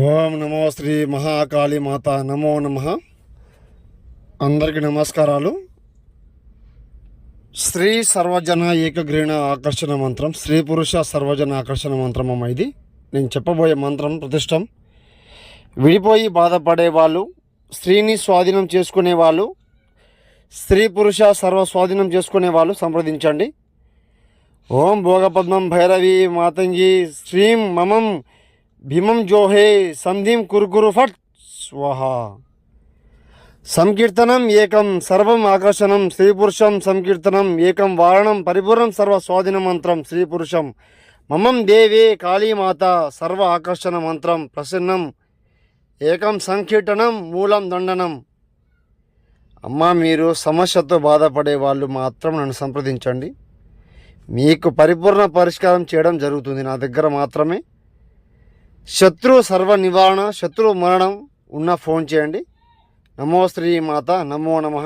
ఓం నమో శ్రీ మహాకాళి మాత నమో నమ. అందరికీ నమస్కారాలు. స్త్రీ సర్వజన ఏకగ్రీణ ఆకర్షణ మంత్రం స్త్రీ పురుష సర్వజన ఆకర్షణ మంత్రం అమ్మ ఇది. నేను చెప్పబోయే మంత్రం ప్రతిష్టం విడిపోయి బాధపడే వాళ్ళు స్త్రీని స్వాధీనం చేసుకునే వాళ్ళు స్త్రీ పురుష సర్వ స్వాధీనం చేసుకునే వాళ్ళు సంప్రదించండి. ఓం భోగపద్మం భైరవి మాతంగి శ్రీం మమం భీమం జోహే సంధిం కురుకురు ఫట్ స్వహ సంకీర్తనం ఏకం సర్వం ఆకర్షణం స్త్రీ పురుషం సంకీర్తనం ఏకం వారణం పరిపూర్ణం సర్వ స్వాధీన మంత్రం స్త్రీ పురుషం మమం దేవే కాళీమాత సర్వ ఆకర్షణ మంత్రం ప్రసన్నం ఏకం సంకీర్తనం మూలం దండనం అమ్మ మీరు సమస్యతో బాధపడే వాళ్ళు మాత్రం నన్ను సంప్రదించండి. మీకు పరిపూర్ణ పరిష్కారం చేయడం జరుగుతుంది. నా దగ్గర మాత్రమే శత్రు సర్వ నివారణ శత్రు మరణం ఉన్న ఫోన్ చేయండి. నమో శ్రీ మాత నమో నమ.